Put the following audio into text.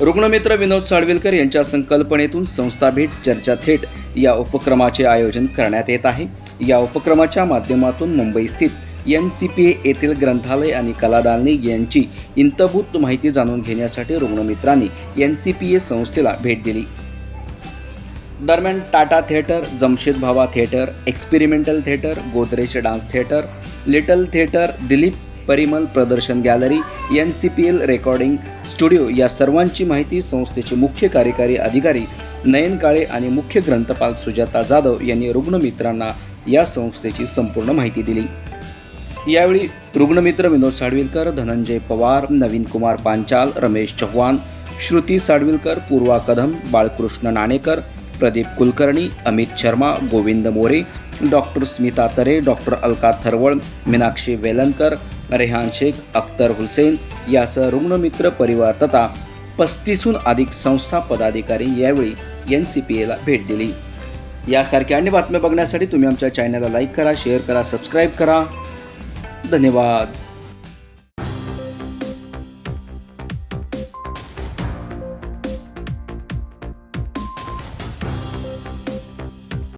रुग्णमित्र विनोद साळवेलकर यांच्या संकल्पनेतून संस्था भेट चर्चा थेट या उपक्रमाचे आयोजन करण्यात येत आहे. या उपक्रमाच्या माध्यमातून मुंबई स्थित एन सी पी ए येथील ग्रंथालय आणि कलादालनी यांची इंतभूत माहिती जाणून घेण्यासाठी रुग्णमित्रांनी एन सी पी ए संस्थेला भेट दिली. दरम्यान Tata theatre Jamshed Bhabha theatre experimental theatre Godrej dance theatre little theatre Dilip Parimal प्रदर्शन gallery N C P L recording studio या सर्वांची माहिती संस्थेचे मुख्य कार्यकारी अधिकारी नयन काळे आणि मुख्य ग्रंथपाल सुजाता जाधव यांनी रुग्णमित्रांना या संस्थेची संपूर्ण माहिती दिली. यावेळी रुग्णमित्र विनोद साडविलकर धनंजय पवार नवीन कुमार पांचाल रमेश चव्हाण श्रुती साडविलकर पूर्वा कदम बाळकृष्ण नाणेकर प्रदीप कुलकर्णी अमित शर्मा गोविंद मोरे डॉक्टर स्मिता तरे डॉक्टर अलका थरवळ मीनाक्षी वेलणकर रेहान शेख अख्तर हुसेन यासह रुग्णमित्र परिवार तथा पस्तीसहून अधिक संस्था पदाधिकारी यावेळी एन सी पी एला भेट दिली. यासारख्या अन्य बातम्या बघण्यासाठी तुम्ही आमच्या चॅनलला लाईक करा शेअर करा सबस्क्राईब करा. धन्यवाद.